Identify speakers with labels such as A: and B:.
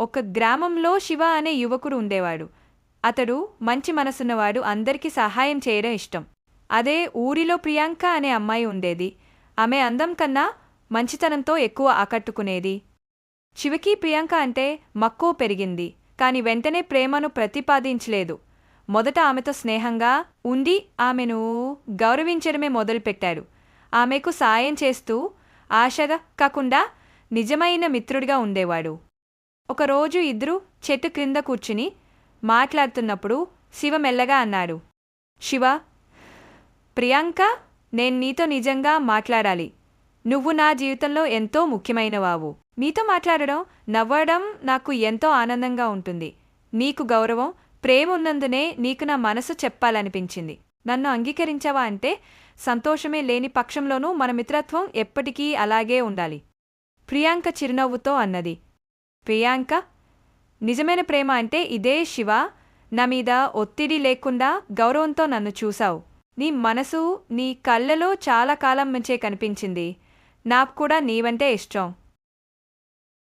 A: ఒక గ్రామంలో శివ అనే యువకుడు ఉండేవాడు. అతడు మంచి మనసున్నవాడు అందరికీ సహాయం చేయడం ఇష్టం. అదే ఊరిలో ప్రియాంక అనే అమ్మాయి ఉండేది. ఆమె అందం కన్నా మంచితనంతో ఎక్కువ ఆకట్టుకునేది. శివకి ప్రియాంక అంటే మక్కువ పెరిగింది కాని వెంటనే ప్రేమను ప్రతిపాదించలేదు. మొదట ఆమెతో స్నేహంగా ఉండి ఆమెను గౌరవించడమే మొదలుపెట్టాడు. ఆమెకు సాయం చేస్తూ ఆశగా కాకుండా నిజమైన మిత్రుడిగా ఉండేవాడు. ఒకరోజు ఇద్దరు చెట్టు క్రింద కూర్చుని మాట్లాడుతున్నప్పుడు శివ మెల్లగా అన్నాడు శివ ప్రియాంక నేను నీతో నిజంగా మాట్లాడాలి. నువ్వు నా జీవితంలో ఎంతో ముఖ్యమైనవావు. నీతో మాట్లాడడం నవ్వడం నాకు ఎంతో ఆనందంగా ఉంటుంది. నీకు గౌరవం ప్రేమ ఉన్నందునే నీకు నా మనసు చెప్పాలనిపించింది. నన్ను అంగీకరించావా అంటే సంతోషమే లేని పక్షంలోనూ మన మిత్రత్వం ఎప్పటికీ అలాగే ఉండాలి. ప్రియాంక చిరునవ్వుతో అన్నది ప్రియాంక నిజమైన ప్రేమ అంటే ఇదే శివ నా మీద ఒత్తిడి లేకుండా గౌరవంతో నన్ను చూశావు. నీ మనసు నీ కళ్ళలో చాలా కాలం నుంచే కనిపించింది. నాకు కూడా నీవంటే ఇష్టం.